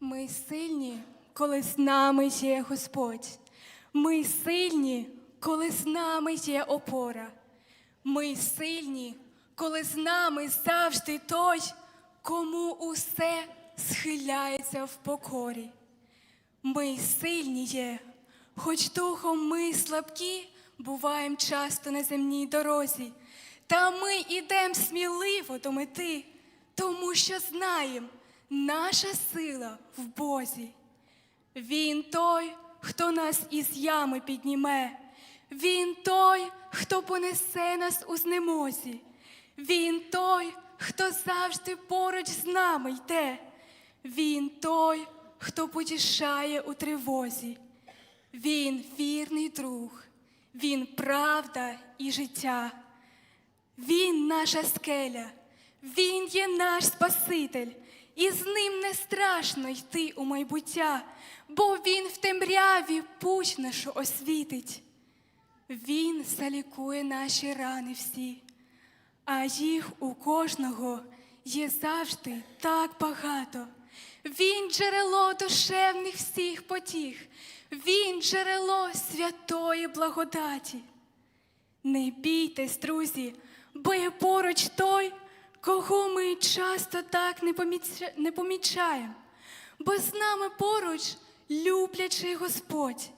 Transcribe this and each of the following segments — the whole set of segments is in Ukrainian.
Ми сильні, коли з нами є Господь. Ми сильні, коли з нами є опора. Ми сильні, коли з нами завжди той, кому усе схиляється в покорі. Ми сильні є, хоч духом ми слабкі, буваєм часто на земній дорозі. Та ми ідем сміливо до мети, тому що знаєм, наша сила в Бозі. Він той, хто нас із ями підніме. Він той, хто понесе нас у знемозі. Він той, хто завжди поруч з нами йде. Він той, хто потішає у тривозі. Він вірний друг, він правда і життя. Він наша скеля, Він є наш Спаситель, і з ним не страшно йти у майбуття, бо Він в темряві путь нашу освітить. Він залікує наші рани всі, а їх у кожного є завжди так багато. Він джерело душевних всіх потіх, Він джерело святої благодаті. Не бійтесь, друзі, бо є поруч той, кого ми часто так не, поміча... не помічаємо, бо з нами поруч люблячий Господь,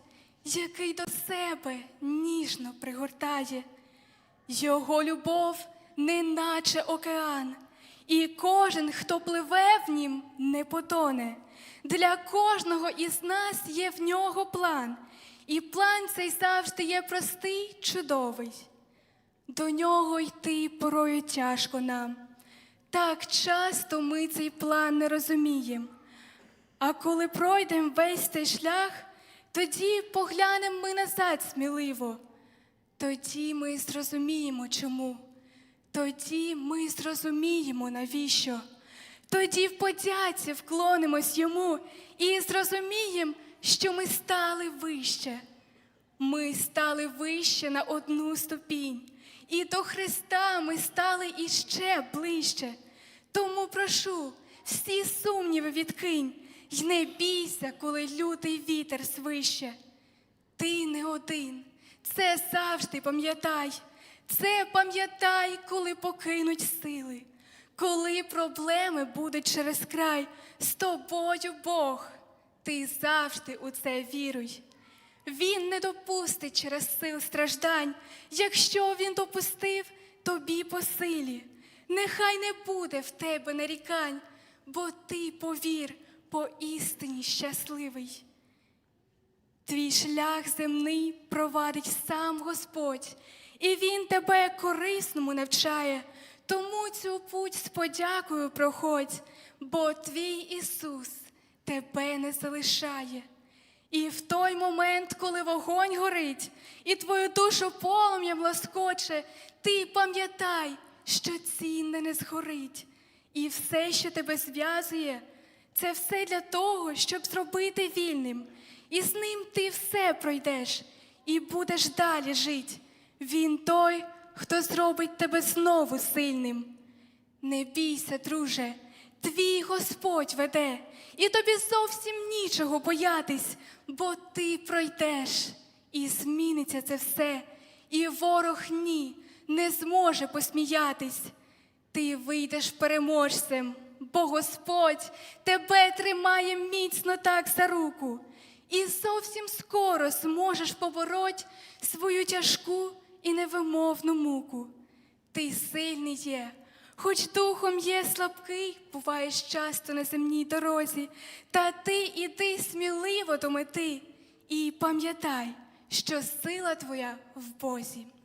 який до себе ніжно пригортає. Його любов неначе океан, і кожен, хто пливе в нім, не потоне. Для кожного із нас є в нього план, і план цей завжди є простий, чудовий. До нього йти порою тяжко нам. Так часто ми цей план не розуміємо. А коли пройдемо весь цей шлях, тоді поглянемо ми назад сміливо. Тоді ми зрозуміємо, чому. Тоді ми зрозуміємо, навіщо. Тоді в подяці вклонимось йому і зрозуміємо, що ми стали вище. Ми стали вище на одну ступінь, і до Христа ми стали іще ближче. Тому прошу, всі сумніви відкинь, й не бійся, коли лютий вітер свище. Ти не один, це завжди пам'ятай. Це пам'ятай, коли покинуть сили, коли проблеми будуть через край, з тобою Бог, ти завжди у це віруй. Він не допустить через сил страждань, якщо він допустив тобі по силі. Нехай не буде в тебе нарікань, бо ти повір по істині щасливий. Твій шлях земний провадить сам Господь, і Він тебе корисному навчає. Тому цю путь з подякою проходь, бо твій Ісус тебе не залишає. І в той момент, коли вогонь горить, і твою душу полум'ям лоскоче, ти пам'ятай, що цінне не згорить. І все, що тебе зв'язує, це все для того, щоб зробити вільним. І з ним ти все пройдеш і будеш далі жить. Він той, хто зробить тебе знову сильним. Не бійся, друже, твій Господь веде, і тобі зовсім нічого боятись, бо ти пройдеш, і зміниться це все, і ворог ні не зможе посміятись. Ти вийдеш переможцем, бо Господь тебе тримає міцно так за руку, і зовсім скоро зможеш побороть свою тяжку і невимовну муку. Ти сильний є, хоч духом є слабкий, буваєш часто на земній дорозі, та ти іди сміливо до мети і пам'ятай, що сила твоя в Бозі.